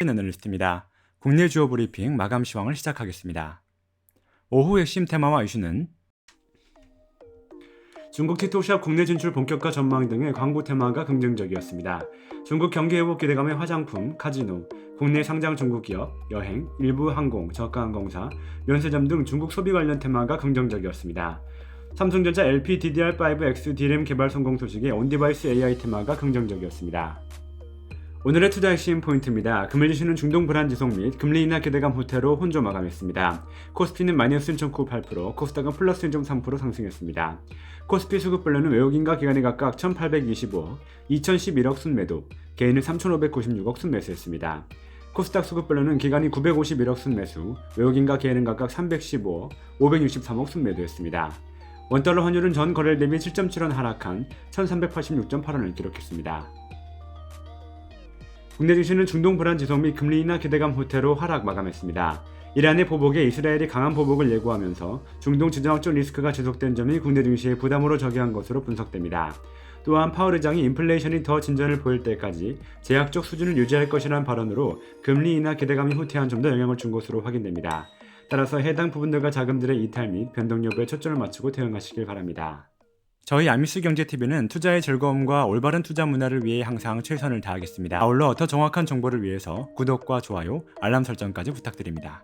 애널리스트입니다. 국내 주요 브리핑 마감 시황을 시작하겠습니다. 오후 핵심 테마와 이슈는 중국 틱톡샵 국내 진출 본격화 전망 등의 광고 테마가 긍정적이었습니다. 중국 경기 회복 기대감의 화장품, 카지노, 국내 상장 중국 기업, 여행, 일부 항공, 저가 항공사, 면세점 등 중국 소비 관련 테마가 긍정적이었습니다. 삼성전자 LP DDR5X D램 개발 성공 소식에 온디바이스 AI 테마가 긍정적이었습니다. 오늘의 투자 핵심 포인트입니다. 금일 지수는 중동 불안 지속 및 금리 인하 기대감 호태로 혼조 마감했습니다. 코스피는 마이너스 1.98%, 코스닥은 플러스 1.3% 상승했습니다. 코스피 수급별로는 외국인과 기관이 각각 1,825억, 2,011억 순매도, 개인은 3,596억 순매수했습니다. 코스닥 수급별로는 기관이 951억 순매수, 외국인과 개인은 각각 315억, 563억 순매도했습니다. 원달러 환율은 전 거래일 대비 7.7원 하락한 1,386.8원을 기록했습니다. 국내 증시는 중동 불안 지속 및 금리 인하 기대감 호태로 하락 마감했습니다. 이란의 보복에 이스라엘이 강한 보복을 예고하면서 중동 지정학적 리스크가 지속된 점이 국내 증시에 부담으로 적용한 것으로 분석됩니다. 또한 파월 의장이 인플레이션이 더 진전을 보일 때까지 제약적 수준을 유지할 것이라는 발언으로 금리 인하 기대감이 후퇴한 점도 영향을 준 것으로 확인됩니다. 따라서 해당 부분들과 자금들의 이탈 및 변동 여부에 초점을 맞추고 대응하시길 바랍니다. 저희 아미스 경제TV는 투자의 즐거움과 올바른 투자 문화를 위해 항상 최선을 다하겠습니다. 아울러 더 정확한 정보를 위해서 구독과 좋아요, 알람 설정까지 부탁드립니다.